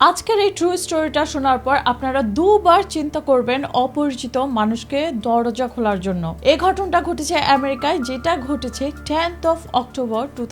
আজকের এই ট্রু স্টোরিটা শোনার পর আপনারা দুবার চিন্তা করবেন অপরিচিত মানুষকে দরজা খোলার জন্য। এই ঘটনাটা ঘটেছে আমেরিকায়, যেটা ঘটেছে টেন্থ অফ অক্টোবর টু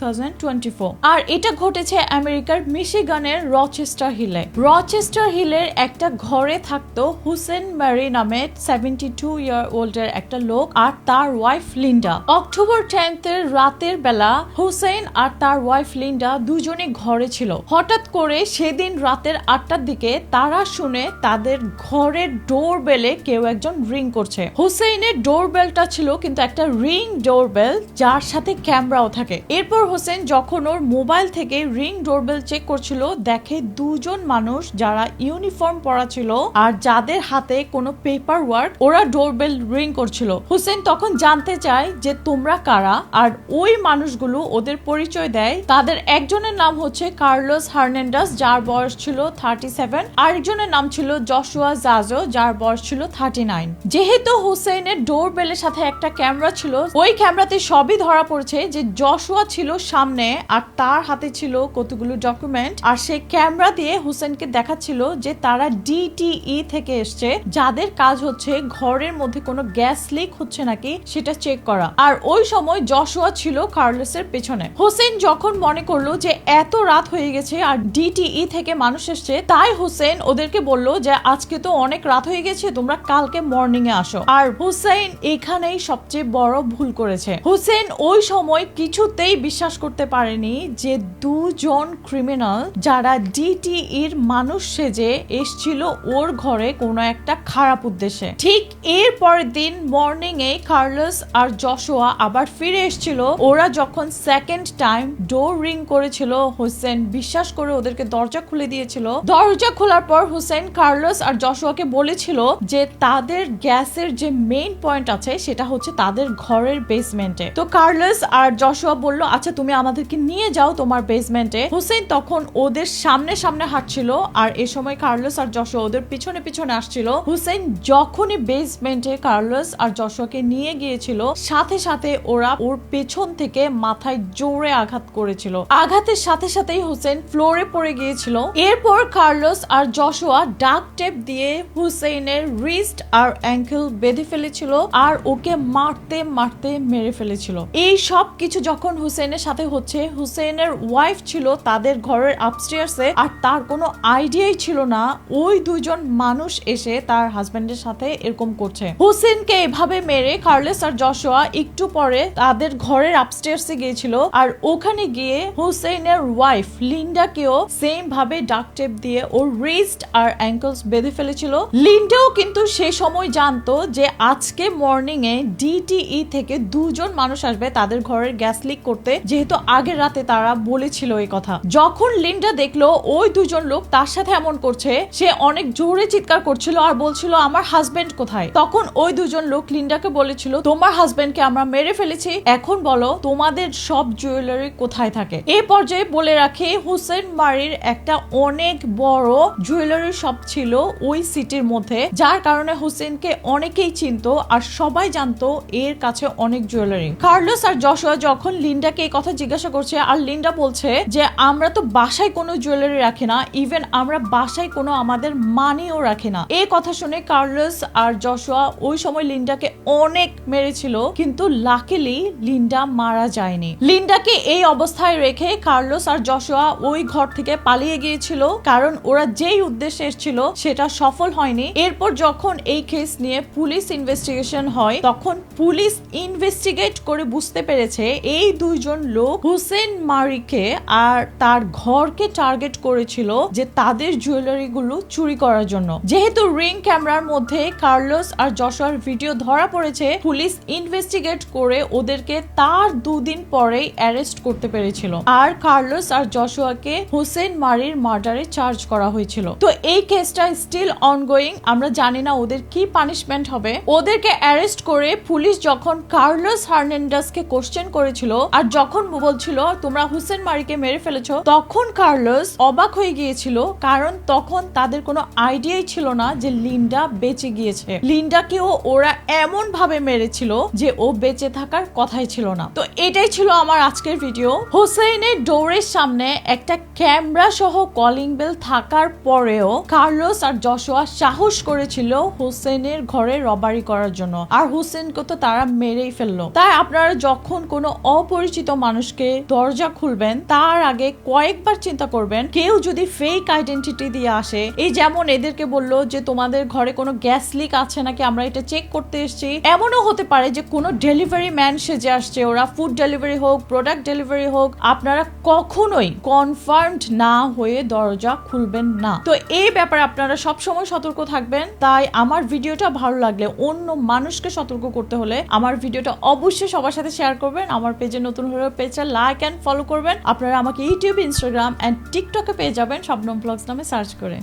আর এটা ঘটেছে আমেরিকার মিশিগানের রচেস্টার হিলে। রচেস্টার হিলের একটা ঘরে থাকতো হুসেন ম্যারি নামে সেভেন্টি টু ইয়ার ওল্ডের একটা লোক আর তার ওয়াইফ লিন্ডা। অক্টোবর টেন্থ এর রাতের বেলা হুসেন আর তার ওয়াইফ লিন্ডা দুজনে ঘরে ছিল। হঠাৎ করে সেদিন রাতের আটটার দিকে তারা শুনে তাদের ঘরের ডোর বেলে কেউ একজন রিং করছে। হুসেইনের ডোর বেলটা ছিল কিন্তু একটা রিং ডোর বেল যার সাথে ক্যামেরাও থাকে। এরপর হোসেন যখন ওর মোবাইল থেকে রিং ডোরবেল চেক করছিল, দেখে দুজন মানুষ যারা ইউনিফর্ম পরা ছিল আর যাদের হাতে কোনো পেপার ওয়ার্ক ওরা ডোরবেল রিং করছিল। হোসেন তখন জানতে চায় যে তোমরা কারা আর ওই মানুষগুলো ওদের পরিচয় দেয়। তাদের একজনের নাম হচ্ছে কার্লোস হার্নেন্ডাস, যার বয়স ছিল থার্টি সেভেন। আরেকজনের নাম ছিল জশুয়া জাজো, যার বয়স ছিল থার্টি নাইন। যেহেতু হুসেনের ডোর বেলের সাথে একটা ক্যামেরা ছিল, ওই ক্যামেরাতে সবই ধরা পড়ছে যে জশুয়া ছিল সামনে আর তার হাতে ছিল কতগুলো ডকুমেন্ট। আর ক্যামেরা দিয়ে হুসেনকে দেখাচ্ছিল যে তারা ডিটিই থেকে এসছে, যাদের কাজ হচ্ছে ঘরের মধ্যে কোনো গ্যাস লিক হচ্ছে নাকি সেটা চেক করা। আর ওই সময় জশুয়া ছিল কার্লোসের পেছনে। হোসেন যখন মনে করল যে এত রাত হয়ে গেছে আর ডিটিই থেকে মানুষ এসছে, তাই হোসেন ওদেরকে বলল যে, আজকে তো অনেক রাত হয়ে গেছে, তোমরা কালকে মর্নিং এ আসো। আর হুসেন এখানেই সবচেয়ে বড় ভুল করেছে। হুসেন ওই সময় কিছুতেই বিশ্বাস করতে পারেনি যে, দুজন ক্রিমিনাল যারা ডিটিইর মানুষ সেজে এসছিল ওর ঘরে কোনো একটা খারাপ উদ্দেশ্যে। ঠিক এর পরের দিন মর্নিং এ কার্লস আর জশোয়া আবার ফিরে এসেছিল। ওরা যখন সেকেন্ড টাইম ডোর রিং করেছিল হোসেন বিশ্বাস করে ওদেরকে দরজা খুলে দিয়েছিল। দরজা খোলার পর হোসেন, কার্লস আর জশোয়াকে বলেছিল যে তাদের গ্যাসের যে মেইন পয়েন্ট আছে সেটা হচ্ছে তাদের ঘরের বেসমেন্টে তো কার্লস আর জশোয়া বলল আচ্ছা তুমি আমাদেরকে নিয়ে যাও তোমার বেসমেন্টে হোসেন তখন ওদের সামনে সামনে হাঁটছিল আর এ সময় কার্লস আর যশোয়া ওদের পিছনে পিছনে আসছিল। হুসেন যখনই বেসমেন্টে কার্লস আর যশোয়াকে নিয়ে গিয়েছিল, সাথে সাথে ওরা ওর পেছন থেকে মাথায় জোরে আঘাত করেছিল। আঘাতের সাথে সাথেই হোসেন ফ্লোরে পড়ে গিয়েছিল। এরপর কার্লস আর যশোয়া ডাক টেপ দিয়ে হুসেনের রিস্ট আর অ্যাঙ্কেল বেঁধে ফেলেছিল আর ওকে মারতে মারতে মেরে ফেলেছিল। এই সব কিছু যখন হুসেনের সাথে হচ্ছে হুসেনের ওয়াইফ ছিল তাদের ঘরের আপস্টেয়ার্সে আর তার কোনো আইডিয়াই ছিল না, ওই দুজন মানুষ এসে তার হাজবেন্ডের সাথে এরকম করছে। হুসেনকে এভাবে মেরে কার্লেস আর জশোয়া একটু পরে তাদের ঘরের আপস্টেয়ার্সে গিয়েছিল আর ওখানে গিয়ে হুসেনের ওয়াইফ লিন্ডাকেও সেম ভাবে ডাক টেপ দিয়ে ওর রিস্ট আর অ্যাঙ্কলস বেঁধে ফেলেছিল। লিন্ডাও কিন্তু সে সময় জানতো যে আজকে মর্নিং এ ডিটিই থেকে দুজন মানুষ আসবে তাদের ঘরের গ্যাস লিক করতে। যেহেতু আগের রাতে তারা বলেছিল এই কথা। যখন লিন্ডা দেখল ওই দুজন লোক তার সাথে এমন করছে, সে অনেক জোরে চিৎকার করছিল আর বলছিল, আমার হাজবেন্ড কোথায়? তখন ওই দুজন লোক লিন্ডাকে বলেছিল, তোমার হাজবেন্ডকে আমরা মেরে ফেলেছি। এখন বলো, তোমাদের সব জুয়েলারি কোথায় থাকে? এই পর্যায়ে বলে রাখি হুসেন বাড়ির একটা অনেক বড় জুয়েলারি শপ ছিল ওই সিটির মধ্যে, যার কারণে হুসেনকে অনেকেই চিনতো আর সবাই জানতো এর কাছে অনেক জুয়েলারি কার্লোস আর যশোয়া যখন লিন্ডাকে এই কথা জিজ্ঞাসা করছে, আর লিন্ডা বলছে যে, আমরা তো বাসায় কোনো জুয়েলারি রাখি না ইভেন আমরা বাসায় কোনো আমাদের মানিও রাখি না। এই কথা শুনে কার্লোস আর যশোয়া ওই সময় লিন্ডাকে অনেক মেরেছিল, কিন্তু লাকিলি লিন্ডা মারা যায়নি। লিন্ডাকে এই অবস্থায় রেখে কার্লোস আর যশোয়া ওই ঘর থেকে পালিয়ে গিয়েছিল কারণ ওরা যেই উদ্দেশ্যে এসেছিল সেটা সফল হয়নি। এরপর যখন এই কেস নিয়ে পুলিশ ইনভেস্টিগেশন হয়, তখন পুলিশ ইনভেস্টিগেট করে বুঝতে পেরেছে এই দুইজন লোক হুসেন মারিকে আর তার ঘরকে টার্গেট করেছিল যে তাদের জুয়েলারি গুলো চুরি করার জন্য। যেহেতু রিং ক্যামেরার মধ্যে কার্লোস আর যশোয়ার ভিডিও ধরা পড়েছে পুলিশ ইনভেস্টিগেট করে ওদেরকে তার দুদিন পরেই অ্যারেস্ট করতে পেরেছিল। আর কার্লোস আর যশোয়াকে হোসেন মারির মার্ডারে চার্জ করা হয়েছিল। তো এই কেসটা স্টিল অনগোয়িং আমরা জানি না ওদের কি পানিশমেন্ট হবে। ওদেরকে অ্যারেস্ট করে পুলিশ যখন কার্লোস হার্নেন্ডাসকে কোশ্চেন করেছিল, আর যখন বলছিল, তোমরা হুসেন মারিকে মেরে ফেলেছো, তখন কার্লোস অবাক হয়ে গিয়েছিল, কারণ তখন তাদের কোনো আইডিয়াই ছিল না যে লিন্ডা বেঁচে গিয়েছে। লিন্ডাকেও ওরা এমন ভাবে মেরেছিল যে ও বেঁচে থাকার কথাই ছিল না। তো এটাই ছিল আমার আজকের ভিডিও হোসেনের ডোরের সামনে একটা ক্যামেরা সহ কলিং বেল থাকার পরেও কার্লোস আর যশোয়া সাহস করেছিল হোসেনের ঘরে রবারি করার জন্য। আর হোসেনকে তো তারা মেরেই ফেলল। তাই আপনারা যখন কোনো অপরিচিত মানুষকে দরজা খুলবেন, তার আগে কয়েকবার চিন্তা করবেন, কেউ যদি ফেক আইডেন্টিটি দিয়ে আসে, এই যেমন এদেরকে বলল যে তোমাদের ঘরে কোনো গ্যাস লিক আছে নাকি আমরা এটা চেক করতে এসেছি। এমনও হতে পারে যে কোনো ডেলিভারি ম্যান সেজে আসছে, ওরা ফুড ডেলিভারি হোক প্রোডাক্ট ডেলিভারি হোক, আপনারা কখনোই কনফার্মড না হয়ে দরজা খুলবেন না। তো এই ব্যাপারে আপনারা সবসময় সতর্ক থাকবেন। তাই আমার ভিডিওটা ভালো লাগলে অন্য মানুষকে সতর্ক করতে হলে আমার ভিডিওটা অবশ্যই সবার সাথে শেয়ার করবেন। আমার পেজে নতুন হলে পেজটা লাইক অ্যান্ড ফলো করবেন। আপনারা আমাকে ইউটিউব ইনস্টাগ্রাম অ্যান্ড টিকটকে পেয়ে যাবেন। শবনম ব্লগস নামে সার্চ করে।